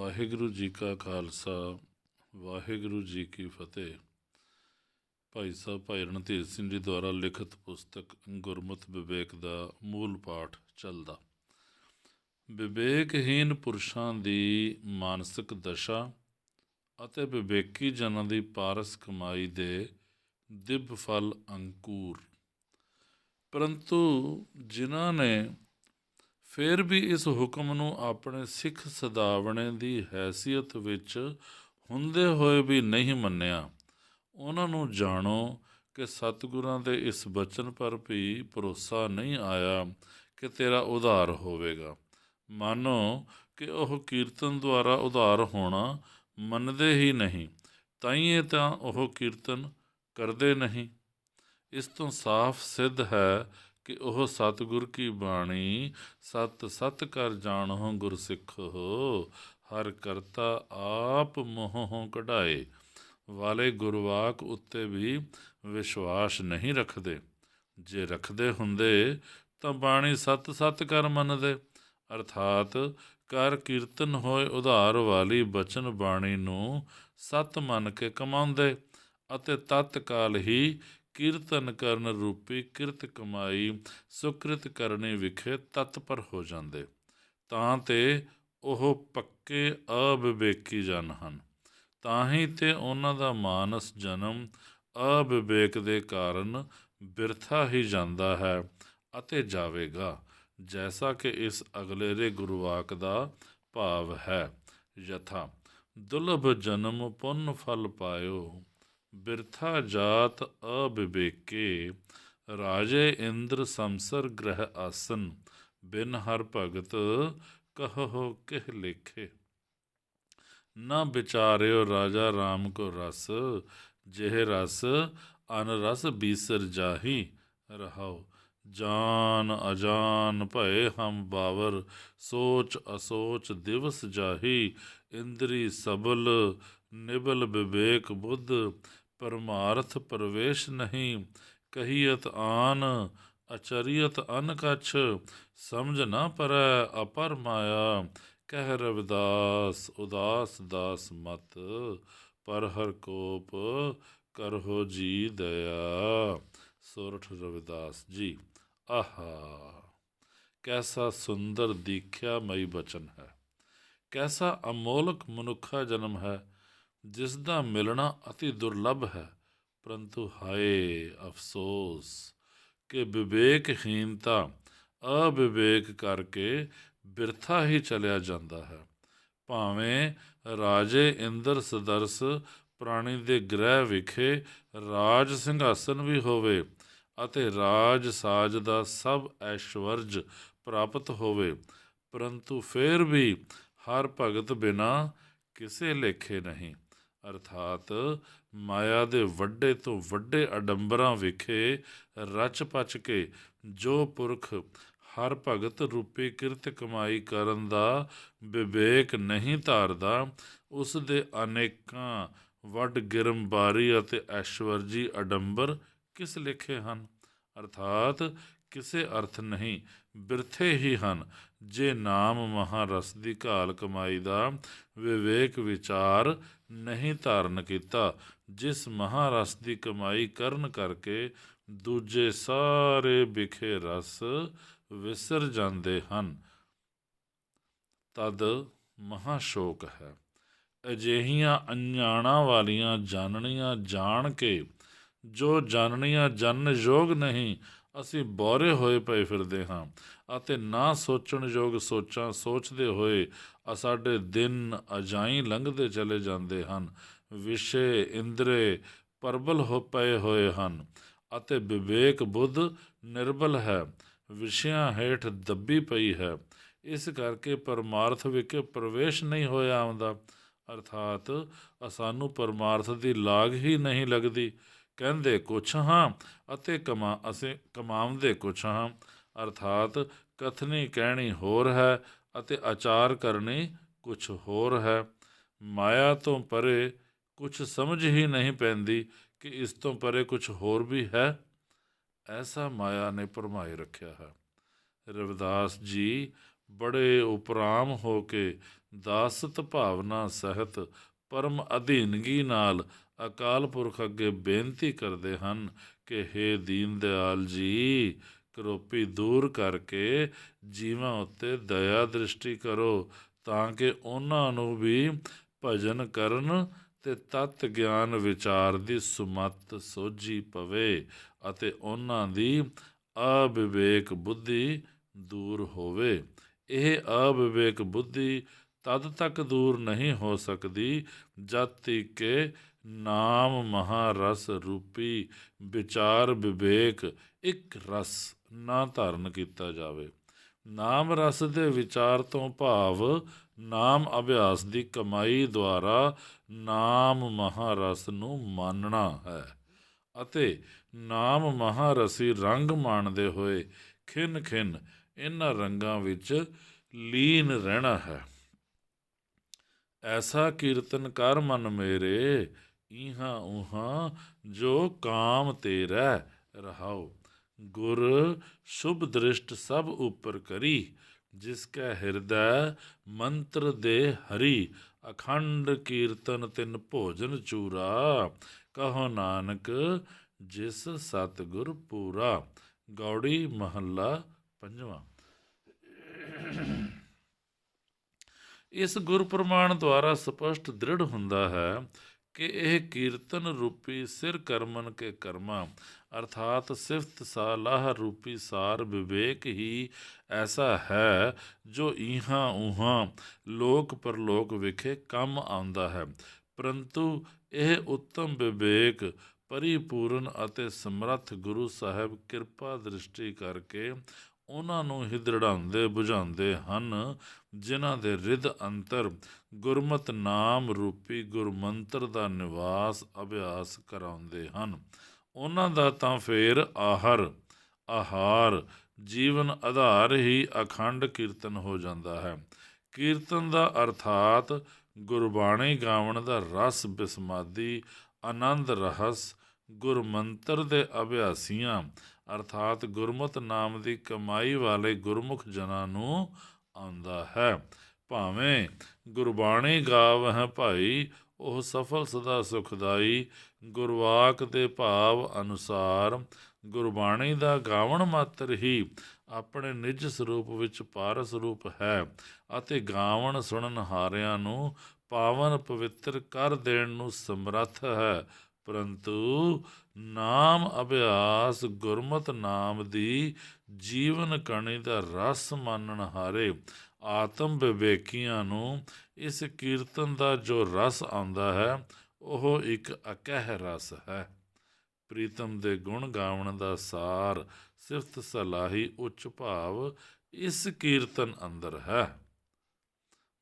ਵਾਹਿਗੁਰੂ ਜੀ ਕਾ ਖਾਲਸਾ, ਵਾਹਿਗੁਰੂ ਜੀ ਕੀ ਫਤਿਹ। ਭਾਈ ਸਾਹਿਬ, ਭਾਈ ਰਣਧੀਰ ਸਿੰਘ ਜੀ ਦੁਆਰਾ ਲਿਖਤ ਪੁਸਤਕ ਗੁਰਮਤਿ ਵਿਵੇਕ ਦਾ ਮੂਲ ਪਾਠ ਚੱਲਦਾ। ਵਿਵੇਕਹੀਨ ਪੁਰਸ਼ਾਂ ਦੀ ਮਾਨਸਿਕ ਦਸ਼ਾ ਅਤੇ ਵਿਵੇਕੀ ਜਨਾਂ ਦੀ ਪਾਰਸ ਕਮਾਈ ਦੇ ਦਿਵ ਫਲ ਅੰਕੂਰ। ਪਰੰਤੂ ਜਿਨ੍ਹਾਂ ਨੇ ਫਿਰ ਵੀ ਇਸ ਹੁਕਮ ਨੂੰ ਆਪਣੇ ਸਿੱਖ ਸਦਾਵਣੇ ਦੀ ਹੈਸੀਅਤ ਵਿੱਚ ਹੁੰਦੇ ਹੋਏ ਵੀ ਨਹੀਂ ਮੰਨਿਆ। ਉਹਨਾਂ ਨੂੰ ਜਾਣੋ ਕਿ ਸਤਿਗੁਰਾਂ ਦੇ ਇਸ ਬਚਨ ਪਰ ਵੀ ਭਰੋਸਾ ਨਹੀਂ ਆਇਆ ਕਿ ਤੇਰਾ ਉਧਾਰ ਹੋਵੇਗਾ। ਮਾਨੋ ਕਿ ਉਹ ਕੀਰਤਨ ਦੁਆਰਾ ਉਧਾਰ ਹੋਣਾ ਮੰਨਦੇ ਹੀ ਨਹੀਂ ਤਾਈਏ ਤਾਂ ਉਹ ਕੀਰਤਨ ਕਰਦੇ ਨਹੀਂ। ਇਸ ਤੋਂ ਸਾਫ਼ ਸਿੱਧ ਹੈ ਕਿ ਉਹ ਸਤਿਗੁਰ ਕੀ ਬਾਣੀ? ਸਤ ਸਤ ਕਰ ਜਾਣੋ ਗੁਰ ਹੋ ਹਰ ਕਰਤਾ ਆਪ ਮੋਹੋਂ ਕਢਾਏ। ਵਾਲੇ ਗੁਰਵਾਕ ਉੱਤੇ ਵੀ ਵਿਸ਼ਵਾਸ ਨਹੀਂ ਰੱਖਦੇ। ਜੇ ਰੱਖਦੇ ਹੁੰਦੇ ਤਾਂ ਬਾਣੀ ਸਤ ਸਤ ਕਰ ਮੰਨਦੇ। ਅਰਥਾਤ ਕਰ ਕੀਰਤਨ ਹੋਏ ਉਧਾਰ ਵਾਲੀ ਬਚਨ ਬਾਣੀ ਨੂੰ ਸਤ ਮੰਨ ਕੇ ਕਮਾਉਂਦੇ ਅਤੇ ਤਤਕਾਲ ਹੀ ਕੀਰਤਨ ਕਰਨ ਰੂਪੀ ਕਿਰਤ ਕਮਾਈ ਸੁਕ੍ਰਿਤ ਕਰਨੀ ਵਿਖੇ ਤਤਪਰ ਹੋ ਜਾਂਦੇ। ਤਾਂ ਤੇ ਉਹ ਪੱਕੇ ਅਵਿਵੇਕੀ ਜਨ ਹਨ। ਤਾਂ ਹੀ ਤੇ ਉਹਨਾਂ ਦਾ ਮਾਨਸ ਜਨਮ ਅਵਿਵੇਕ ਦੇ ਕਾਰਨ ਬਿਰਥਾ ਹੀ ਜਾਂਦਾ ਹੈ ਅਤੇ ਜਾਵੇਗਾ, ਜੈਸਾ ਕਿ ਇਸ ਅਗਲੇਰੇ ਗੁਰਵਾਕ ਦਾ ਭਾਵ ਹੈ। ਯਥਾ, ਦੁਲਭ ਜਨਮ ਪੁੰਨ ਫਲ ਪਾਇਓ। ਬਿਰਥਾ ਜਾਤ ਅਬਿਵੇਕੇ ਰਾਜੇ ਇੰਦਰ ਸੰਸਰ ਗ੍ਰਹਿ ਆਸਨ ਬਿਨ ਹਰ ਭਗਤ ਕਹੋ ਕਿਹ ਲੇਖੇ ਨਾ ਵਿਚਾਰਿਓ ਰਾਜਾ RAM ਕੋ ਰਸ ਜਿਹ ਰਸ ਅਨ ਰਸ ਬੀਸਰ ਜਾਹੀ ਰਹਾਓ ਜਾਨ ਅਜਾਨ ਭਏ ਹਮ ਬਾਵਰ ਸੋਚ ਅਸੋਚ ਦਿਵਸ ਜਾਹੀ ਇੰਦਰੀ ਸਬਲ ਨਿਬਲ ਵਿਵੇਕ ਬੁੱਧ ਪਰਮਾਰਥ ਪ੍ਰਵੇਸ਼ ਨਹੀਂ, ਕਹੀਅਤ ਆਨ, ਅਚਰੀਅਤ ਅਨ ਕਛ, ਸਮਝ ਨਾ ਪਰੈ ਅਪਰ ਮਾਇਆ, ਕਹਿ ਰਵਿਦਾਸ, ਉਦਾਸ ਦਾਸ ਮਤ, ਪਰ ਹਰ ਕੋਪ ਕਰਹੋ ਜੀ ਦਇਆ। ਸੋਰਠ ਰਵਿਦਾਸ ਜੀ, ਆਹਾ। ਕੈਸਾ ਸੁੰਦਰ ਦੀਖਿਆ ਮਈ ਬਚਨ ਹੈ। ਕੈਸਾ ਅਮੋਲਕ ਮਨੁੱਖਾ ਜਨਮ ਹੈ। ਜਿਸ ਦਾ ਮਿਲਣਾ ਅਤੀ ਦੁਰਲਭ ਹੈ। ਪਰੰਤੂ ਹਾਏ ਅਫਸੋਸ ਕਿ ਵਿਵੇਕਹੀਨਤਾ ਅਵਿਵੇਕ ਕਰਕੇ ਬਿਰਥਾ ਹੀ ਚਲਿਆ ਜਾਂਦਾ ਹੈ। ਭਾਵੇਂ ਰਾਜੇ ਇੰਦਰ ਸਦਰਸ ਪ੍ਰਾਣੀ ਦੇ ਗ੍ਰਹਿ ਵਿਖੇ ਰਾਜ ਸਿੰਘਾਸਨ ਵੀ ਹੋਵੇ ਅਤੇ ਰਾਜ ਸਾਜ ਦਾ ਸਭ ਐਸ਼ਵਰਜ ਪ੍ਰਾਪਤ ਹੋਵੇ, ਪਰੰਤੂ ਫੇਰ ਵੀ ਹਰ ਭਗਤ ਬਿਨਾ ਕਿਸੇ ਲੇਖੇ ਨਹੀਂ। ਅਰਥਾਤ ਮਾਇਆ ਦੇ ਵੱਡੇ ਤੋਂ ਵੱਡੇ ਅਡੰਬਰਾਂ ਵਿਖੇ ਰਚ ਪਚ ਕੇ ਜੋ ਪੁਰਖ ਹਰ ਭਗਤ ਰੂਪੀ ਕਿਰਤ ਕਮਾਈ ਕਰਨ ਦਾ ਵਿਵੇਕ ਨਹੀਂ ਧਾਰਦਾ, ਉਸ ਦੇ ਅਨੇਕਾਂ ਵੱਡ ਗਿਰਮਬਾਰੀ ਅਤੇ ਐਸ਼ਵਰਜੀ ਅਡੰਬਰ ਕਿਸ ਲਿਖੇ ਹਨ? ਅਰਥਾਤ ਕਿਸੇ ਅਰਥ ਨਹੀਂ। ਬਿਰਥੇ ਹੀ ਹਨ, ਜੇ ਨਾਮ ਮਹਾਰਸ ਦੀ ਘਾਲ ਕਮਾਈ ਦਾ ਵਿਵੇਕ ਵਿਚਾਰ ਨਹੀਂ ਧਾਰਨ ਕੀਤਾ, ਜਿਸ ਮਹਾਰਸ ਦੀ ਕਮਾਈ ਕਰਨ ਕਰਕੇ ਦੂਜੇ ਸਾਰੇ ਵਿਖੇ ਰਸ ਵਿਸਰ ਜਾਂਦੇ ਹਨ। ਤਦ ਮਹਾ ਸ਼ੋਕ ਹੈ। ਅਜਿਹੀਆਂ ਅਣਜਾਣਾ ਵਾਲੀਆਂ ਜਾਣਨੀਆਂ ਜਾਣ ਕੇ, ਜੋ ਜਾਣਨੀਆਂ ਜਨ ਯੋਗ ਨਹੀਂ ਅਸੀਂ ਬੋਰੇ ਹੋਏ ਪਏ ਫਿਰਦੇ ਹਾਂ ਅਤੇ ਨਾ ਸੋਚਣ ਯੋਗ ਸੋਚਾਂ ਸੋਚਦੇ ਹੋਏ ਸਾਡੇ ਦਿਨ ਅਜਾਈ ਲੰਘਦੇ ਚਲੇ ਜਾਂਦੇ ਹਨ। ਵਿਸ਼ੇ ਇੰਦਰੇ ਪਰਬਲ ਹੋ ਪਏ ਹੋਏ ਹਨ ਅਤੇ ਵਿਵੇਕ ਬੁੱਧ ਨਿਰਬਲ ਹੈ। ਵਿਸ਼ਿਆਂ ਹੇਠ ਦੱਬੀ ਪਈ ਹੈ। ਇਸ ਕਰਕੇ ਪਰਮਾਰਥ ਵਿਖੇ ਪ੍ਰਵੇਸ਼ ਨਹੀਂ ਹੋਇਆ ਆਉਂਦਾ। ਅਰਥਾਤ ਸਾਨੂੰ ਪਰਮਾਰਥ ਦੀ ਲਾਗ ਹੀ ਨਹੀਂ ਲੱਗਦੀ। ਕਹਿੰਦੇ ਕੁਛ ਹਾਂ ਅਤੇ ਕਮਾ ਅਸੀਂ ਕਮਾਉਂਦੇ ਕੁਛ ਹਾਂ। ਅਰਥਾਤ ਕਥਨੀ ਕਹਿਣੀ ਹੋਰ ਹੈ ਅਤੇ ਆਚਾਰ ਕਰਨੀ ਕੁਛ ਹੋਰ ਹੈ। ਮਾਇਆ ਤੋਂ ਪਰੇ ਕੁਛ ਸਮਝ ਹੀ ਨਹੀਂ ਪੈਂਦੀ ਕਿ ਇਸ ਤੋਂ ਪਰੇ ਕੁਛ ਹੋਰ ਵੀ ਹੈ। ਐਸਾ ਮਾਇਆ ਨੇ ਪਰਮਾਏ ਰੱਖਿਆ ਹੈ। ਰਵਿਦਾਸ ਜੀ ਬੜੇ ਉਪਰਾਮ ਹੋ ਕੇ ਦਾਸਤ ਭਾਵਨਾ ਸਹਿਤ ਪਰਮ ਅਧੀਨਗੀ ਨਾਲ ਅਕਾਲ ਪੁਰਖ ਅੱਗੇ ਬੇਨਤੀ ਕਰਦੇ ਹਨ ਕਿ हे ਦੀਨ ਦਿਆਲ ਜੀ, ਕਰੋਪੀ ਦੂਰ ਕਰਕੇ ਜੀਵਾਂ ਉੱਤੇ ਦਇਆ ਦ੍ਰਿਸ਼ਟੀ ਕਰੋ, ਤਾਂ ਕਿ ਉਹਨਾਂ ਨੂੰ ਵੀ ਭਜਨ ਕਰਨ ਤੇ ਤਤ ਗਿਆਨ ਵਿਚਾਰ ਦੀ ਸੁਮਤ ਸੋਝੀ ਪਵੇ ਅਤੇ ਉਹਨਾਂ ਦੀ ਅਵਿਵੇਕ ਬੁੱਧੀ ਦੂਰ ਹੋਵੇ। ਇਹ ਅਵਿਵੇਕ ਬੁੱਧੀ ਤਦ ਤੱਕ ਦੂਰ ਨਹੀਂ ਹੋ ਸਕਦੀ, ਜਦ ਤੱਕ ਨਾਮ ਮਹਾਰਸ ਰੂਪੀ ਵਿਚਾਰ ਵਿਵੇਕ ਇੱਕ ਰਸ ਨਾ ਧਾਰਨ ਕੀਤਾ ਜਾਵੇ। ਨਾਮ ਰਸ ਦੇ ਵਿਚਾਰ ਤੋਂ ਭਾਵ ਨਾਮ ਅਭਿਆਸ ਦੀ ਕਮਾਈ ਦੁਆਰਾ ਨਾਮ ਮਹਾਰਸ ਨੂੰ ਮਾਨਣਾ ਹੈ ਅਤੇ ਨਾਮ ਮਹਾਰਸੀ ਰੰਗ ਮਾਣਦੇ ਹੋਏ ਖਿੰਨ ਖਿੰਨ ਇਹਨਾਂ ਰੰਗਾਂ ਵਿੱਚ ਲੀਨ ਰਹਿਣਾ ਹੈ। ਐਸਾ ਕੀਰਤਨ ਕਰ ਮਨ ਮੇਰੇ ਇਹਾਂ ਉਹਾਂ ਜੋ ਕਾਮ ਤੇਰਾ ਰਹਾਓ ਗੁਰ ਸ਼ੁਭ ਦ੍ਰਿਸ਼ਟ ਸਭ ਉਪਰ ਕਰੀ, ਜਿਸ ਕੈ ਹਿਰਦੈ ਮੰਤਰ ਦੇ ਹਰੀ। ਅਖੰਡ ਕੀਰਤਨ ਤਿਨ ਭੋਜਨ ਚੂਰਾ, ਕਹੋ ਨਾਨਕ ਜਿਸ ਸਤਿਗੁਰ ਪੂਰਾ। ਗੌੜੀ ਮਹੱਲਾ ਪੰਜਵਾਂ। ਇਸ ਗੁਰ ਪ੍ਰਮਾਣ ਦੁਆਰਾ ਸਪਸ਼ਟ ਦ੍ਰਿੜ ਹੁੰਦਾ ਹੈ ਕਿ ਇਹ ਕੀਰਤਨ ਰੂਪੀ ਸਿਰ ਕਰਮਨ ਕੇ ਕਰਮਾ, ਅਰਥਾਤ ਸਿਫਤ ਸਾਲਾਹ ਰੂਪੀ ਸਾਰ ਵਿਵੇਕ ਹੀ ਐਸਾ ਹੈ ਜੋ ਇਹਾਂ ਉਹਾਂ ਲੋਕ ਪਰਲੋਕ ਵਿਖੇ ਕੰਮ ਆਉਂਦਾ ਹੈ। ਪਰੰਤੂ ਇਹ ਉੱਤਮ ਵਿਵੇਕ, ਪਰਿਪੂਰਨ ਅਤੇ ਸਮਰੱਥ ਗੁਰੂ ਸਾਹਿਬ ਕਿਰਪਾ ਦ੍ਰਿਸ਼ਟੀ ਕਰਕੇ ਉਹਨਾਂ ਨੂੰ ਹੀ ਦ੍ਰਿੜਾਉਂਦੇ ਬੁਝਾਉਂਦੇ ਹਨ ਜਿਨ੍ਹਾਂ ਦੇ ਰਿਦ ਅੰਤਰ ਗੁਰਮਤ ਨਾਮ ਰੂਪੀ ਗੁਰਮੰਤਰ ਦਾ ਨਿਵਾਸ ਅਭਿਆਸ ਕਰਾਉਂਦੇ ਹਨ। ਉਹਨਾਂ ਦਾ ਤਾਂ ਫੇਰ ਆਹਰ, ਆਹਾਰ, ਜੀਵਨ ਆਧਾਰ ਹੀ ਅਖੰਡ ਕੀਰਤਨ ਹੋ ਜਾਂਦਾ ਹੈ। ਕੀਰਤਨ ਦਾ ਅਰਥਾਤ ਗੁਰਬਾਣੀ ਗਾਵਣ ਦਾ ਰਸ ਬਿਸਮਾਦੀ, ਆਨੰਦ ਰਹਸ, ਗੁਰਮੰਤਰ ਦੇ ਅਭਿਆਸੀਆਂ, ਅਰਥਾਤ ਗੁਰਮਤ ਨਾਮ ਦੀ ਕਮਾਈ ਵਾਲੇ ਗੁਰਮੁਖ ਜਨਾਂ ਨੂੰ ਆਉਂਦਾ ਹੈ। ਭਾਵੇਂ ਗੁਰਬਾਣੀ ਗਾਵ ਹੈ ਭਾਈ, ਉਹ ਸਫਲ ਸਦਾ ਸੁਖਦਾਈ। ਗੁਰਵਾਕ ਦੇ ਭਾਵ ਅਨੁਸਾਰ ਗੁਰਬਾਣੀ ਦਾ ਗਾਵਣ ਮਾਤਰ ਹੀ ਆਪਣੇ ਨਿਜ ਸਰੂਪ ਵਿੱਚ ਪਾਰਸ ਰੂਪ ਹੈ ਅਤੇ ਗਾਵਣ ਸੁਣਨ ਹਾਰਿਆਂ ਨੂੰ ਪਾਵਨ ਪਵਿੱਤਰ ਕਰ ਦੇਣ ਨੂੰ ਸਮਰੱਥ ਹੈ। ਪਰੰਤੂ ਨਾਮ ਅਭਿਆਸ ਗੁਰਮਤ ਨਾਮ ਦੀ ਜੀਵਨ ਕਣੀ ਦਾ ਰਸ ਮੰਨਣ ਹਾਰੇ ਆਤਮ ਵਿਵੇਕੀਆਂ ਨੂੰ ਇਸ ਕੀਰਤਨ ਦਾ ਜੋ ਰਸ ਆਉਂਦਾ ਹੈ, ਉਹ ਇੱਕ ਅਕਹਿ ਰਸ ਹੈ। ਪ੍ਰੀਤਮ ਦੇ ਗੁਣ ਗਾਵਣ ਦਾ ਸਾਰ ਸਿਫਤ ਸਲਾਹੀ ਉੱਚ ਭਾਵ ਇਸ ਕੀਰਤਨ ਅੰਦਰ ਹੈ।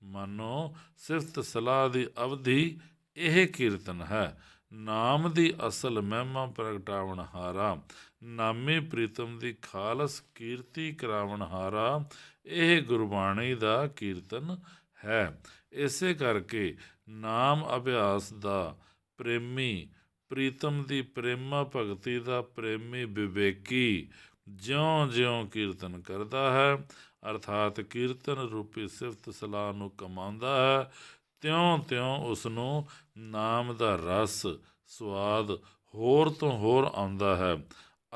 ਮਨੋ ਸਿਫਤ ਸਲਾਹ ਦੀ ਅਵਧੀ ਇਹ ਕੀਰਤਨ ਹੈ ਨਾਮ ਦੀ ਅਸਲ ਮਹਿਮਾ ਪ੍ਰਗਟਾਵਣ ਹਾਰਾ, ਨਾਮੇ ਪ੍ਰੀਤਮ ਦੀ ਖਾਲਸ ਕੀਰਤੀ ਕਰਾਵਣ ਹਾਰਾ, ਇਹ ਗੁਰਬਾਣੀ ਦਾ ਕੀਰਤਨ ਹੈ। ਇਸੇ ਕਰਕੇ ਨਾਮ ਅਭਿਆਸ ਦਾ ਪ੍ਰੇਮੀ, ਪ੍ਰੀਤਮ ਦੀ ਪ੍ਰੇਮਾ ਭਗਤੀ ਦਾ ਪ੍ਰੇਮੀ ਵਿਵੇਕੀ ਜਿਉਂ-ਜਿਉਂ ਕੀਰਤਨ ਕਰਦਾ ਹੈ, ਅਰਥਾਤ ਕੀਰਤਨ ਰੂਪੀ ਸਿਫਤ ਸਲਾਹ ਨੂੰ ਕਮਾਉਂਦਾ ਹੈ ਤਿਉਂ-ਤਿਉਂ ਉਸ ਨੂੰ ਨਾਮ ਦਾ ਰਸ, ਸਵਾਦ ਹੋਰ ਤੋਂ ਹੋਰ ਆਉਂਦਾ ਹੈ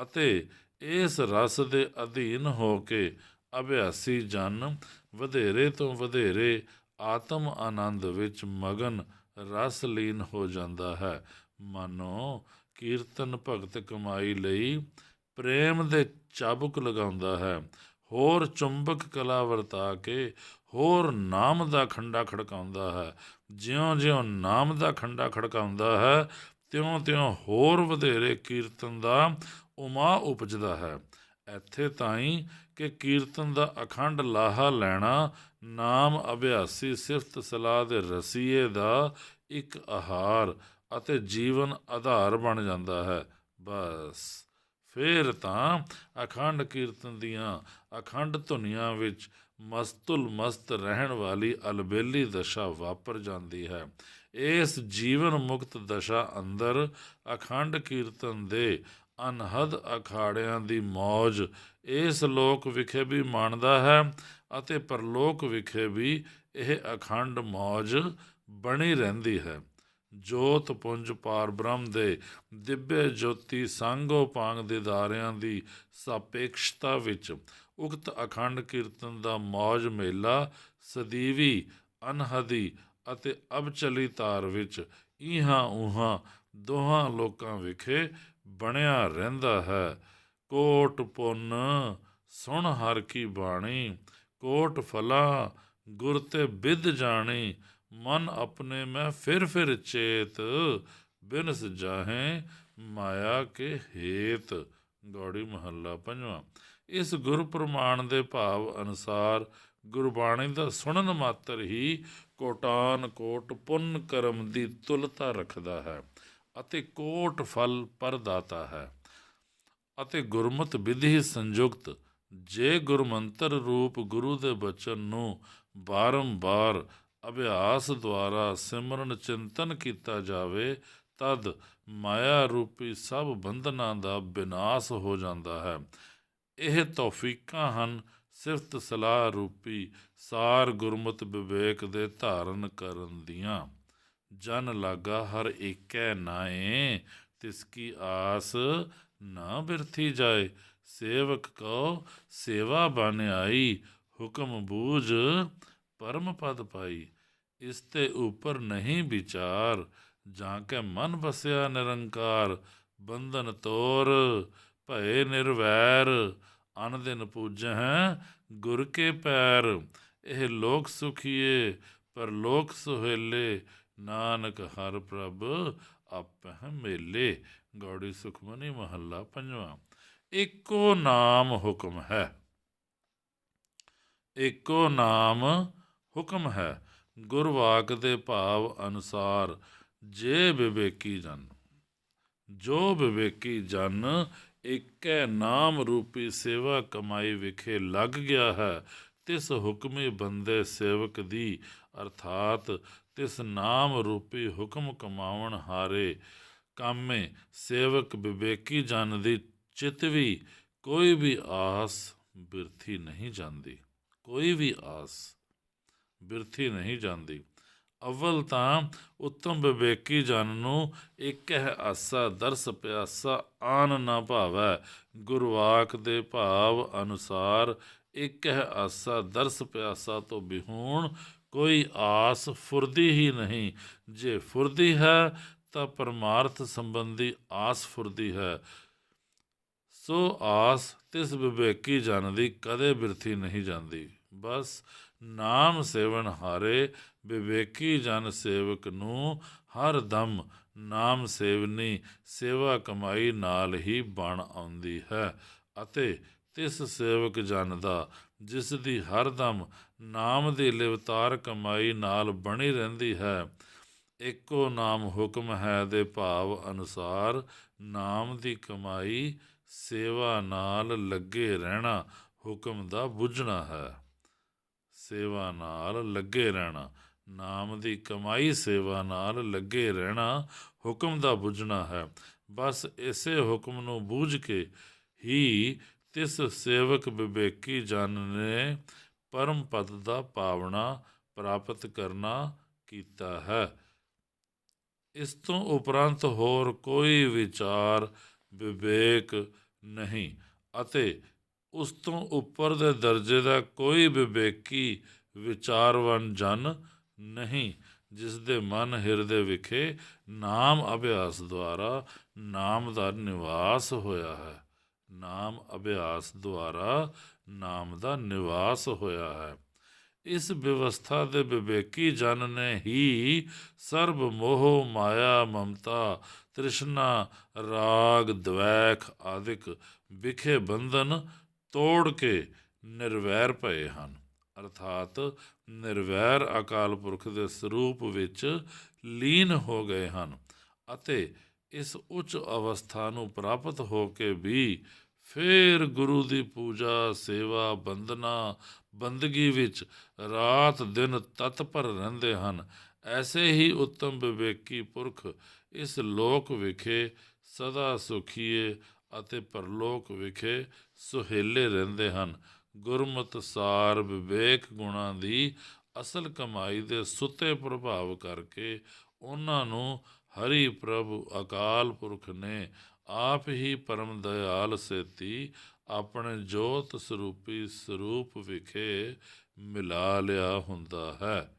ਅਤੇ ਇਸ ਰਸ ਦੇ ਅਧੀਨ ਹੋ ਕੇ ਅਭਿਆਸੀ ਜਨ ਵਧੇਰੇ ਤੋਂ ਵਧੇਰੇ ਆਤਮ ਆਨੰਦ ਵਿੱਚ ਮਗਨ ਰਸ ਲੀਨ ਹੋ ਜਾਂਦਾ ਹੈ। ਮਾਨੋ, ਕੀਰਤਨ ਭਗਤ ਕਮਾਈ ਲਈ ਪ੍ਰੇਮ ਦੇ ਚਾਬੁਕ ਲਗਾਉਂਦਾ ਹੈ। ਹੋਰ ਚੁੰਬਕ ਕਲਾ ਵਰਤਾ ਕੇ ਹੋਰ ਨਾਮ ਦਾ ਖੰਡਾ ਖੜਕਾਉਂਦਾ ਹੈ। ਜਿਉਂ-ਜਿਉਂ ਨਾਮ ਦਾ ਖੰਡਾ ਖੜਕਾਉਂਦਾ ਹੈ, ਤਿਉਂ-ਤਿਉਂ ਹੋਰ ਵਧੇਰੇ ਕੀਰਤਨ ਦਾ ਉਮਾ ਉਪਜਦਾ ਹੈ। ਇੱਥੇ ਤਾਈਂ ਕਿ ਕੀਰਤਨ ਦਾ ਅਖੰਡ ਲਾਹਾ ਲੈਣਾ ਨਾਮ ਅਭਿਆਸੀ ਸਿਫਤ ਸਲਾਹ ਦੇ ਰਸੀਏ ਦਾ ਇੱਕ ਆਹਾਰ ਅਤੇ ਜੀਵਨ ਆਧਾਰ ਬਣ ਜਾਂਦਾ ਹੈ। ਬਸ। ਫੇਰ ਤਾਂ ਅਖੰਡ ਕੀਰਤਨ ਦੀਆਂ ਅਖੰਡ ਧੁਨੀਆਂ ਵਿੱਚ ਮਸਤੁਲ ਮਸਤ ਰਹਿਣ ਵਾਲੀ ਅਲਬੇਲੀ ਦਸ਼ਾ ਵਾਪਰ ਜਾਂਦੀ ਹੈ। ਇਸ ਜੀਵਨ ਮੁਕਤ ਦਸ਼ਾ ਅੰਦਰ ਅਖੰਡ ਕੀਰਤਨ ਦੇ ਅਨਹਦ ਅਖਾੜਿਆਂ ਦੀ ਮੌਜ ਇਸ ਲੋਕ ਵਿਖੇ ਵੀ ਮਾਣਦਾ ਹੈ ਅਤੇ ਪਰਲੋਕ ਵਿਖੇ ਵੀ ਇਹ ਅਖੰਡ ਮੌਜ ਬਣੀ ਰਹਿੰਦੀ ਹੈ। ਜੋਤ ਪੁੰਜ ਪਾਰ ਬ੍ਰਹਮ ਦੇ ਦਿव्य ਜੋਤੀ ਸੰਗੋ ਪਾਂਗ ਦੇ ਦਾਰਿਆਂ ਦੀ ਸਾਪੇਕਸ਼ਤਾ ਵਿੱਚ ਉਕਤ ਅਖੰਡ ਕੀਰਤਨ ਦਾ ਮੌਜ ਮੇਲਾ ਸਦੀਵੀ, ਅਨਹਦੀ ਅਤੇ ਅਬਚਲੀ ਤਾਰ ਵਿੱਚ ਇਹਾਂ ਉਹਾਂ ਦੋਹਾਂ ਲੋਕਾਂ ਵਿਖੇ ਬਣਿਆ ਰਹਿੰਦਾ ਹੈ। ਕੋਟ ਪੁੰਨ, ਸੁਣ ਹਰ ਕੀ ਬਾਣੀ, ਕੋਟ ਫਲਾ, ਗੁਰ ਤੇ ਬਿਦ ਜਾਣੀ, ਮਨ ਆਪਣੇ ਮੈਂ ਫਿਰ ਫਿਰ ਚੇਤ, ਬਿਨਸ ਜਾਹੇ ਮਾਇਆ ਕੇ ਹੇਤ। ਗੌੜੀ ਮਹੱਲਾ ਪੰਜਵਾਂ। ਇਸ ਗੁਰ ਪ੍ਰਮਾਣ ਦੇ ਭਾਵ ਅਨੁਸਾਰ ਗੁਰਬਾਣੀ ਦਾ ਸੁਣਨ ਮਾਤਰ ਹੀ ਕੋਟਾਨ ਕੋਟ ਪੁੰਨ ਕਰਮ ਦੀ ਤੁਲਤਾ ਰੱਖਦਾ ਹੈ ਅਤੇ ਕੋਟ ਫਲ ਪਰਦਾਤਾ ਹੈ ਅਤੇ ਗੁਰਮਤ ਵਿਧੀ ਸੰਯੁਕਤ, ਜੇ ਗੁਰਮੰਤਰ ਰੂਪ ਗੁਰੂ ਦੇ ਬਚਨ ਨੂੰ ਬਾਰੰਬਾਰ ਅਭਿਆਸ ਦੁਆਰਾ ਸਿਮਰਨ ਚਿੰਤਨ ਕੀਤਾ ਜਾਵੇ ਤਦ ਮਾਇਆ ਰੂਪੀ ਸਭ ਬੰਧਨਾਂ ਦਾ ਵਿਨਾਸ਼ ਹੋ ਜਾਂਦਾ ਹੈ। ਇਹ ਤੌਫੀਕਾਂ ਹਨ, ਸਿਫਤ ਸਲਾਹ ਰੂਪੀ ਸਾਰ ਗੁਰਮਤ ਵਿਵੇਕ ਦੇ ਧਾਰਨ ਕਰਨ ਦੀਆਂ। ਜਨ ਲਾਗਾ ਹਰ ਏਕੈ ਨਾਏ, ਤਿਸ ਕੀ ਆਸ ਨਾ ਬਿਰਥੀ ਜਾਏ। ਸੇਵਕ ਕੋ ਸੇਵਾ ਬਨ ਆਈ, ਹੁਕਮ ਬੂਝ ਪਰਮ ਪਦ ਪਾਈ। ਇਸ ਤੇ ਉਪਰ ਨਹੀਂ ਵਿਚਾਰ ਜਾਂ ਕੇ ਮਨ ਬਸਿਆ ਨਿਰੰਕਾਰ, ਬੰਧਨ ਤੋਰ, ਭਏ ਨਿਰਵੈਰ ਅਨ ਦਿਨ ਪੂਜਹਿ ਗੁਰ ਕੇ ਪੈਰ। ਇਹ ਲੋਕ ਸੁਖੀਏ, ਪਰ ਲੋਕ ਸੁਹੇਲੇ, ਨਾਨਕ ਹਰ ਪ੍ਰਭ ਆਪਹਿ ਮੇਲੇ। ਗੌੜੀ ਸੁਖਮਨੀ ਮਹੱਲਾ ਪੰਜਵਾਂ। ਇੱਕੋ ਨਾਮ ਹੁਕਮ ਹੈ। ਇੱਕੋ ਨਾਮ ਹੁਕਮ ਹੈ। ਗੁਰਵਾਕ ਦੇ ਭਾਵ ਅਨੁਸਾਰ ਜੇ ਵਿਵੇਕੀ ਜਨ, ਜੋ ਵਿਵੇਕੀ ਜਨ ਇੱਕੈ ਨਾਮ ਰੂਪੀ ਸੇਵਾ ਕਮਾਈ ਵਿਖੇ ਲੱਗ ਗਿਆ ਹੈ, ਤਿਸ ਹੁਕਮੀ ਬੰਦੇ ਸੇਵਕ ਦੀ, ਅਰਥਾਤ ਤਿਸ ਨਾਮ ਰੂਪੀ ਹੁਕਮ ਕਮਾਉਣ ਹਾਰੇ ਕਾਮੇ ਸੇਵਕ ਵਿਵੇਕੀ ਜਨ ਦੀ ਚਿਤਵੀ ਕੋਈ ਵੀ ਆਸ ਬਿਰਥੀ ਨਹੀਂ ਜਾਂਦੀ, ਕੋਈ ਵੀ ਆਸ ਬਿਰਥੀ ਨਹੀਂ ਜਾਂਦੀ। ਅਵਲ ਤਾਂ ਉੱਤਮ ਵਿਵੇਕੀ ਜਨ ਨੂੰ ਇੱਕ ਹੈ ਆਸਾ, ਦਰਸ ਪਿਆਸਾ ਆਨ ਨਾ ਭਾਵੈ। ਗੁਰਵਾਕ ਦੇ ਭਾਵ ਅਨੁਸਾਰ ਇੱਕ ਹੈ ਆਸਾ, ਦਰਸ ਪਿਆਸਾ ਤੋਂ ਬਿਹੂਣ ਕੋਈ ਆਸ ਫੁਰਦੀ ਹੀ ਨਹੀਂ। ਜੇ ਫੁਰਦੀ ਹੈ ਤਾਂ ਪਰਮਾਰਥ ਸੰਬੰਧੀ ਆਸ ਫੁਰਦੀ ਹੈ। ਸੋ ਆਸ ਤਿਸ ਵਿਵੇਕੀ ਜਨ ਦੀ ਕਦੇ ਬਿਰਥੀ ਨਹੀਂ ਜਾਂਦੀ। ਬਸ ਨਾਮ ਸੇਵਨ ਹਾਰੇ ਵਿਵੇਕੀ ਜਨ ਸੇਵਕ ਨੂੰ ਹਰ ਦਮ ਨਾਮ ਸੇਵਨੀ, ਸੇਵਾ ਕਮਾਈ ਨਾਲ ਹੀ ਬਣ ਆਉਂਦੀ ਹੈ ਅਤੇ ਤਿਸ ਸੇਵਕ ਜਨ ਦਾ, ਜਿਸ ਦੀ ਹਰ ਦਮ ਨਾਮ ਦੀ ਲਿਵਤਾਰ ਕਮਾਈ ਨਾਲ ਬਣੀ ਰਹਿੰਦੀ ਹੈ, ਇੱਕੋ ਨਾਮ ਹੁਕਮ ਹੈ ਦੇ ਭਾਵ ਅਨੁਸਾਰ ਨਾਮ ਦੀ ਕਮਾਈ ਸੇਵਾ ਨਾਲ ਲੱਗੇ ਰਹਿਣਾ ਹੁਕਮ ਦਾ ਬੁੱਝਣਾ ਹੈ। ਸੇਵਾ ਨਾਲ ਲੱਗੇ ਰਹਿਣਾ ਨਾਮ ਦੀ ਕਮਾਈ ਸੇਵਾ ਨਾਲ ਲੱਗੇ ਰਹਿਣਾ ਹੁਕਮ ਦਾ ਬੁੱਝਣਾ ਹੈ। ਬਸ ਇਸੇ ਹੁਕਮ ਨੂੰ ਬੂਝ ਕੇ ਹੀ ਤਿਸ ਸੇਵਕ ਵਿਵੇਕੀ ਜਨ ਨੇ ਪਰਮ ਪਦ ਦਾ ਪਾਵਣਾ ਪ੍ਰਾਪਤ ਕਰਨਾ ਕੀਤਾ ਹੈ। ਇਸ ਤੋਂ ਉਪਰੰਤ ਹੋਰ ਕੋਈ ਵਿਚਾਰ ਵਿਵੇਕ ਨਹੀਂ ਅਤੇ ਉਸ ਤੋਂ ਉੱਪਰ ਦੇ ਦਰਜੇ ਦਾ ਕੋਈ ਵਿਵੇਕੀ ਵਿਚਾਰਵਨ ਜਨ ਨਹੀਂ ਜਿਸ ਦੇ ਮਨ ਹਿਰਦੇ ਵਿਖੇ ਨਾਮ ਅਭਿਆਸ ਦੁਆਰਾ ਨਾਮ ਦਾ ਨਿਵਾਸ ਹੋਇਆ ਹੈ। ਨਾਮ ਅਭਿਆਸ ਦੁਆਰਾ ਨਾਮ ਦਾ ਨਿਵਾਸ ਹੋਇਆ ਹੈ। ਇਸ ਵਿਵਸਥਾ ਦੇ ਵਿਵੇਕੀ ਜਨ ਨੇ ਹੀ ਸਰਬ ਮੋਹ, ਮਾਇਆ, ਮਮਤਾ, ਤ੍ਰਿਸ਼ਨਾ, ਰਾਗ, ਦਵੈਖ ਆਦਿਕ ਵਿਖੇ ਬੰਧਨ ਤੋੜ ਕੇ ਨਿਰਵੈਰ ਪਏ ਹਨ। ਅਰਥਾਤ ਨਿਰਵੈਰ ਅਕਾਲ ਪੁਰਖ ਦੇ ਸਰੂਪ ਵਿੱਚ ਲੀਨ ਹੋ ਗਏ ਹਨ ਅਤੇ ਇਸ ਉੱਚ ਅਵਸਥਾ ਨੂੰ ਪ੍ਰਾਪਤ ਹੋ ਕੇ ਵੀ ਫਿਰ ਗੁਰੂ ਦੀ ਪੂਜਾ, ਸੇਵਾ ਬੰਦਨਾ ਬੰਦਗੀ ਵਿੱਚ ਰਾਤ ਦਿਨ ਤਤਪਰ ਰਹਿੰਦੇ ਹਨ। ਐਸੇ ਹੀ ਉੱਤਮ ਵਿਵੇਕੀ ਪੁਰਖ ਇਸ ਲੋਕ ਵਿਖੇ ਸਦਾ ਸੁਖੀਏ ਅਤੇ ਪਰਲੋਕ ਵਿਖੇ ਸੁਹੇਲੇ ਰਹਿੰਦੇ ਹਨ। ਗੁਰਮਤ ਸਾਰ ਵਿਵੇਕ ਗੁਣਾਂ ਦੀ ਅਸਲ ਕਮਾਈ ਦੇ ਸੁੱਤੇ ਪ੍ਰਭਾਵ ਕਰਕੇ ਉਹਨਾਂ ਨੂੰ ਹਰੀ ਪ੍ਰਭੂ ਅਕਾਲ ਪੁਰਖ ਨੇ ਆਪ ਹੀ ਪਰਮ ਦਇਆਲ ਸੇਤੀ ਆਪਣੇ ਜੋਤ ਸਰੂਪੀ ਸਰੂਪ ਵਿਖੇ ਮਿਲਾ ਲਿਆ ਹੁੰਦਾ ਹੈ।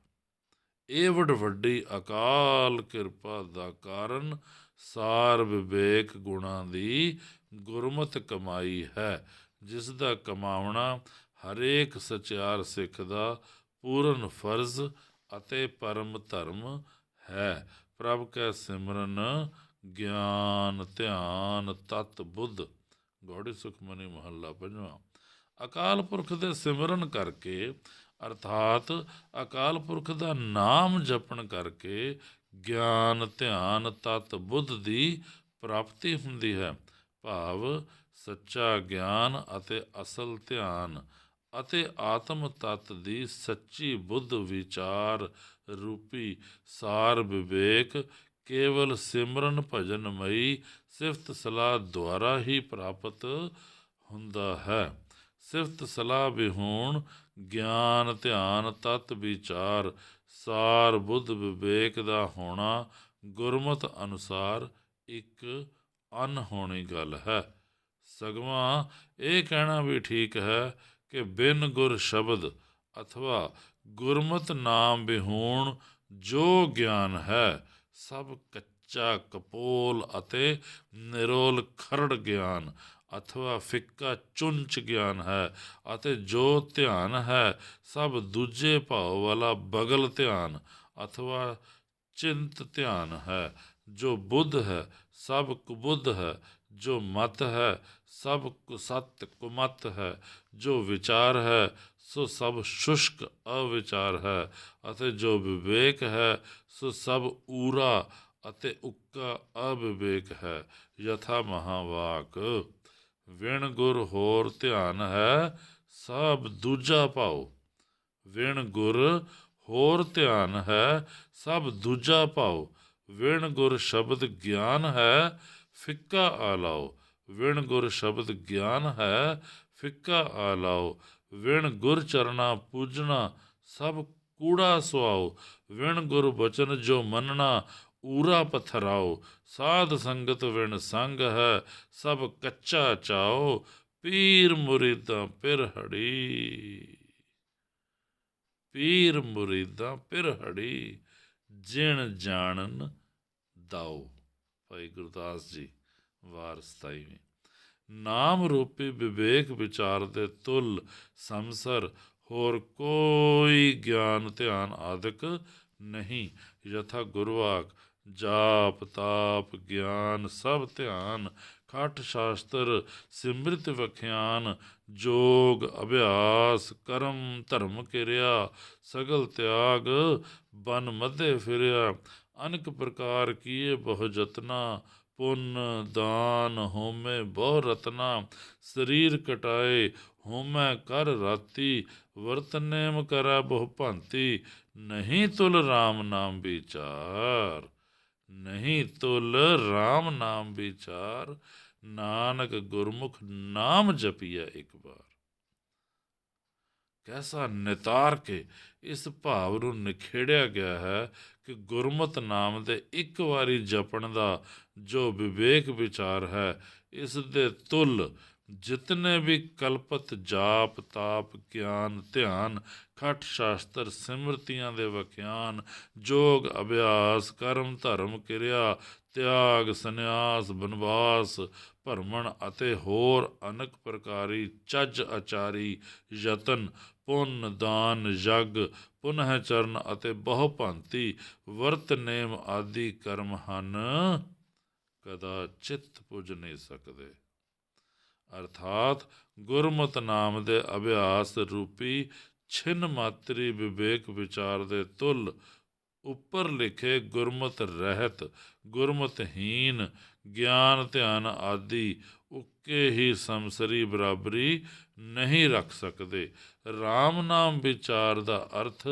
ਇਹ ਵੱਡ ਵੱਡੀ ਅਕਾਲ ਕਿਰਪਾ ਦਾ ਕਾਰਨ ਸਾਰ ਵਿਵੇਕ ਗੁਣਾਂ ਦੀ ਗੁਰਮਤ ਕਮਾਈ ਹੈ। ਜਿਸ ਦਾ ਕਮਾਉਣਾ ਹਰੇਕ ਸਚਿਆਰ ਸਿੱਖ ਦਾ ਪੂਰਨ ਫਰਜ਼ ਅਤੇ ਪਰਮ ਧਰਮ ਹੈ। ਪ੍ਰਭ ਕੈ ਸਿਮਰਨ ਗਿਆਨ ਧਿਆਨ ਤਤ ਬੁੱਧ। ਗੋੜੀ ਸੁਖਮਨੀ ਮਹੱਲਾ ਪੰਜਵਾਂ। ਅਕਾਲ ਪੁਰਖ ਦੇ ਸਿਮਰਨ ਕਰਕੇ, ਅਰਥਾਤ ਅਕਾਲ ਪੁਰਖ ਦਾ ਨਾਮ ਜਪਣ ਕਰਕੇ ਗਿਆਨ ਧਿਆਨ ਤਤ ਬੁੱਧ ਦੀ ਪ੍ਰਾਪਤੀ ਹੁੰਦੀ ਹੈ। ਭਾਵ ਸੱਚਾ ਗਿਆਨ ਅਤੇ ਅਸਲ ਧਿਆਨ ਅਤੇ ਆਤਮ ਤਤ ਦੀ ਸੱਚੀ ਬੁੱਧ ਵਿਚਾਰ ਰੂਪੀ ਸਾਰ ਵਿਵੇਕ ਕੇਵਲ ਸਿਮਰਨ ਭਜਨ ਮਈ ਸਿਫਤ ਸਲਾਹ ਦੁਆਰਾ ਹੀ ਪ੍ਰਾਪਤ ਹੁੰਦਾ ਹੈ। ਸਿਫਤ ਸਲਾਹ ਵਿਹੂਣ, ਗਿਆਨ, ਧਿਆਨ, ਤਤ ਵਿਚਾਰ, ਸਾਰ ਬੁੱਧ ਵਿਵੇਕ ਦਾ ਹੋਣਾ ਗੁਰਮਤ ਅਨੁਸਾਰ ਇੱਕ ਅਨਹੋਣੀ ਗੱਲ ਹੈ। ਸਗਵਾਂ ਇਹ ਕਹਿਣਾ ਵੀ ਠੀਕ ਹੈ ਕਿ ਬਿਨ ਗੁਰ ਸ਼ਬਦ ਅਥਵਾ ਗੁਰਮਤ ਨਾਮ ਵਿਹੂਣ ਜੋ ਗਿਆਨ ਹੈ, ਸਭ ਕੱਚਾ ਕਪੋਲ ਅਤੇ ਨਿਰੋਲ ਖਰੜ ਗਿਆਨ ਅਥਵਾ ਫਿੱਕਾ ਚੁੰਚ ਗਿਆਨ ਹੈ ਅਤੇ ਜੋ ਧਿਆਨ ਹੈ, ਸਭ ਦੂਜੇ ਭਾਵ ਵਾਲਾ ਬਗਲ ਧਿਆਨ ਅਥਵਾ ਚਿੰਤ ਧਿਆਨ ਹੈ। ਜੋ ਬੁੱਧ ਹੈ, ਸਭ ਕੁਬੁੱਧ ਹੈ ਜੋ ਮਤ ਹੈ ਸਭ ਕੁਸਤ ਕੁਮਤ ਹੈ ਜੋ ਵਿਚਾਰ ਹੈ ਸੋ ਸਭ ਸ਼ੁਸ਼ਕ ਅਵਿਚਾਰ ਹੈ ਅਤੇ ਜੋ ਵਿਵੇਕ ਹੈ ਸੋ ਸਭ ਊਰਾ ਅਤੇ ਉੱਕਾ ਅਵਿਵੇਕ ਹੈ ਯਥਾ ਮਹਾਵਾਕ ਵਿਣ ਗੁਰ ਹੋਰ ਧਿਆਨ ਹੈ ਸਭ ਦੂਜਾ ਭਾਉ ਵਿਣ ਗੁਰ ਹੋਰ ਧਿਆਨ ਹੈ ਸਭ ਦੂਜਾ ਭਾਉ ਵਿਣ ਗੁਰ ਸ਼ਬਦ ਗਿਆਨ ਹੈ ਫਿੱਕਾ ਆਲਾਓ ਵਿਣ ਗੁਰ ਸ਼ਬਦ ਗਿਆਨ ਹੈ, ਫਿੱਕਾ ਆਲਾਓ ਵਿਣ ਗੁਰ ਚਰਨਾ ਪੂਜਣਾ, ਸਭ ਕੂੜਾ ਸੁਆਓ। ਵਿਣ ਗੁਰ ਬਚਨ ਜੋ ਮੰਨਣਾ, ਊਰਾ ਪਥਰਾਓ। ਸਾਧ ਸੰਗਤ ਵਿਣ ਸੰਗ ਹੈ, ਸਭ ਕੱਚਾ ਚਾਓ। ਪੀਰ ਮੁਰੀਦਾਂ ਪਿਰ ਹੜੀ। ਪੀਰ ਮੁਰੀਦਾਂ ਪਿਰ ਹੜੀ, ਜਿਣ ਜਾਣਨ ਦਾਓ। ਭਾਈ ਗੁਰਦਾਸ ਜੀ, ਵਾਰ 27ਵੀਂ ਨਾਮ ਰੂਪੀ ਵਿਵੇਕ ਵਿਚਾਰ ਦੇ ਤੁਲ, ਸੰਸਰ, ਹੋਰ ਕੋਈ ਗਿਆਨ ਧਿਆਨ ਆਦਿਕ ਨਹੀਂ। ਯਥਾ ਗੁਰਵਾਕ, ਜਾਪ, ਤਾਪ, ਗਿਆਨ ਸਭ ਧਿਆਨ, ਖਟ ਸ਼ਾਸਤਰ, ਸਿਮ੍ਰਿਤ ਵਖਿਆਨ, ਜੋਗ, ਅਭਿਆਸ, ਕਰਮ, ਧਰਮ ਕਿਰਿਆ, ਸਗਲ ਤਿਆਗ, ਬਨ ਮਧੇ ਫਿਰਿਆ ਅਨਕ ਪ੍ਰਕਾਰ ਕੀਏ ਬਹੁ ਜਤਨਾ ਪੁੰਨ, ਦਾਨ ਹੋਮੇ ਬਹੁ ਰਤਨਾ, ਸਰੀਰ ਕਟਾਏ ਹੋਮੈ ਕਰ ਰਾਤੀ ਵਰਤਨੇਮ ਕਰਾ ਬਹੁ ਭਾਂਤੀ, ਨਹੀਂ ਤੁਲ RAM ਨਾਮ ਵਿਚਾਰ, ਨਹੀਂ ਤੁਲ RAM ਨਾਮ ਵਿਚਾਰ, ਨਾਨਕ ਗੁਰਮੁਖ ਨਾਮ ਜਪੀਐ ਇੱਕ ਵਾਰ। ਕੈਸਾ ਨਿਤਾਰ ਕੇ ਇਸ ਭਾਵ ਨੂੰ ਨਿਖੇੜਿਆ ਗਿਆ ਹੈ ਕਿ ਗੁਰਮਤ ਨਾਮ ਦੇ ਇੱਕ ਵਾਰੀ ਜਪਣ ਦਾ ਜੋ ਵਿਵੇਕ ਵਿਚਾਰ ਹੈ, ਇਸ ਦੇ ਤੁਲ ਜਿਤਨੇ ਵੀ ਕਲਪਤ ਜਾਪ, ਤਾਪ, ਗਿਆਨ, ਧਿਆਨ, ਖਟ ਸ਼ਾਸਤਰ, ਸਿਮਰਤੀਆਂ ਦੇ ਵਿਖਿਆਨ, ਜੋਗ, ਅਭਿਆਸ, ਕਰਮ, ਧਰਮ, ਕਿਰਿਆ, ਤਿਆਗ, ਸੰਨਿਆਸ, ਬਨਵਾਸ, ਭਰਮਣ ਅਤੇ ਹੋਰ ਅਨਕ ਪ੍ਰਕਾਰੀ ਚੱਜ ਆਚਾਰੀ ਯਤਨ ਪੁੰਨ ਦਾਨ ਯਗ ਪੁਨਹ ਚਰਨ ਅਤੇ ਬਹੁ ਭਾਂਤੀ ਵਰਤ ਨੇਮ ਆਦਿ ਕਰਮ ਹਨ ਕਦਾ ਚਿੱਤ ਪੁੱਜ ਨਹੀਂ ਸਕਦੇ। ਅਰਥਾਤ ਗੁਰਮਤਿ ਨਾਮ ਦੇ ਅਭਿਆਸ ਰੂਪੀ ਛਿਨ ਮਾਤਰੀ ਵਿਵੇਕ ਵਿਚਾਰ ਦੇ ਤੁਲ, ਉੱਪਰ ਲਿਖੇ ਗੁਰਮਤ ਰਹਿਤ ਗੁਰਮਤਹੀਨ ਗਿਆਨ ਧਿਆਨ ਆਦਿ ਉੱਕੇ ਹੀ ਸੰਸਰੀ ਬਰਾਬਰੀ ਨਹੀਂ ਰੱਖ ਸਕਦੇ। RAM ਨਾਮ ਵਿਚਾਰ ਦਾ ਅਰਥ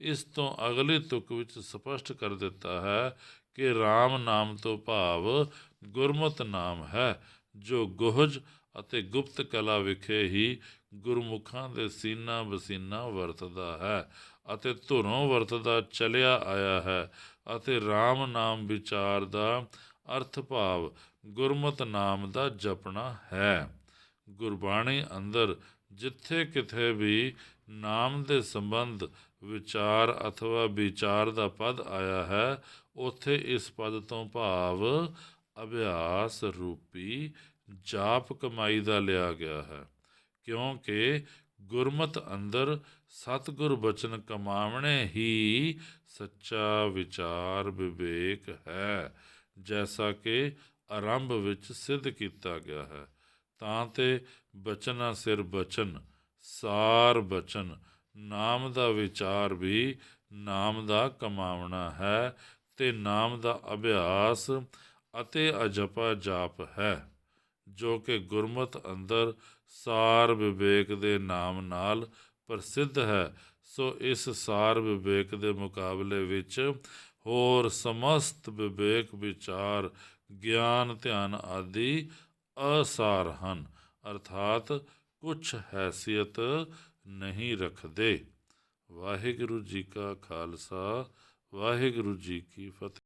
ਇਸ ਤੋਂ ਅਗਲੇ ਤੁਕ ਵਿੱਚ ਸਪਸ਼ਟ ਕਰ ਦਿੱਤਾ ਹੈ ਕਿ RAM ਨਾਮ ਤੋਂ ਭਾਵ ਗੁਰਮਤ ਨਾਮ ਹੈ, ਜੋ ਗੁਹਜ ਅਤੇ ਗੁਪਤ ਕਲਾ ਵਿਖੇ ਹੀ ਗੁਰਮੁਖਾਂ ਦੇ ਸੀਨਾ ਬਸੀਨਾ ਵਰਤਦਾ ਹੈ ਅਤੇ ਧੁਰੋਂ ਵਰਤਦਾ ਚਲਿਆ ਆਇਆ ਹੈ ਅਤੇ RAM ਨਾਮ ਵਿਚਾਰ ਦਾ ਅਰਥ ਭਾਵ ਗੁਰਮਤ ਨਾਮ ਦਾ ਜਪਣਾ ਹੈ। ਗੁਰਬਾਣੀ ਅੰਦਰ ਜਿੱਥੇ ਕਿਥੇ ਵੀ ਨਾਮ ਦੇ ਸੰਬੰਧ, ਵਿਚਾਰ ਅਥਵਾ ਵਿਚਾਰ ਦਾ ਪਦ ਆਇਆ ਹੈ, ਉਥੇ ਇਸ ਪਦ ਤੋਂ ਭਾਵ ਅਭਿਆਸ ਰੂਪੀ ਜਾਪ ਕਮਾਈ ਦਾ ਲਿਆ ਗਿਆ ਹੈ। ਕਿਉਂਕਿ ਗੁਰਮਤ ਅੰਦਰ ਸਤਿਗੁਰ ਬਚਨ ਕਮਾਵਣੇ ਹੀ ਸੱਚਾ ਵਿਚਾਰ ਵਿਵੇਕ ਹੈ, ਜੈਸਾ ਕਿ ਆਰੰਭ ਵਿੱਚ ਸਿੱਧ ਕੀਤਾ ਗਿਆ ਹੈ। ਤਾਂ ਤੇ ਬਚਨਾ ਸਿਰ ਬਚਨ, ਸਾਰ ਬਚਨ। ਨਾਮ ਦਾ ਵਿਚਾਰ ਵੀ ਨਾਮ ਦਾ ਕਮਾਉਣਾ ਹੈ ਤੇ ਨਾਮ ਦਾ ਅਭਿਆਸ ਅਤੇ ਅਜਪਾ ਜਾਪ ਹੈ, ਜੋ ਕਿ ਗੁਰਮਤ ਅੰਦਰ ਸਾਰ ਵਿਵੇਕ ਦੇ ਨਾਮ ਨਾਲ ਪ੍ਰਸਿੱਧ ਹੈ। ਸੋ ਇਸ ਸਾਰ ਵਿਵੇਕ ਦੇ ਮੁਕਾਬਲੇ ਵਿੱਚ ਹੋਰ ਸਮਸਤ ਵਿਵੇਕ ਵਿਚਾਰ, ਗਿਆਨ, ਧਿਆਨ ਆਦਿ ਅਸਾਰ ਹਨ, ਅਰਥਾਤ ਕੁਛ ਹੈਸੀਅਤ ਨਹੀਂ ਰੱਖਦੇ। ਵਾਹਿਗੁਰੂ ਜੀ ਕਾ ਖਾਲਸਾ, ਵਾਹਿਗੁਰੂ ਜੀ ਕੀ ਫਤਿਹ।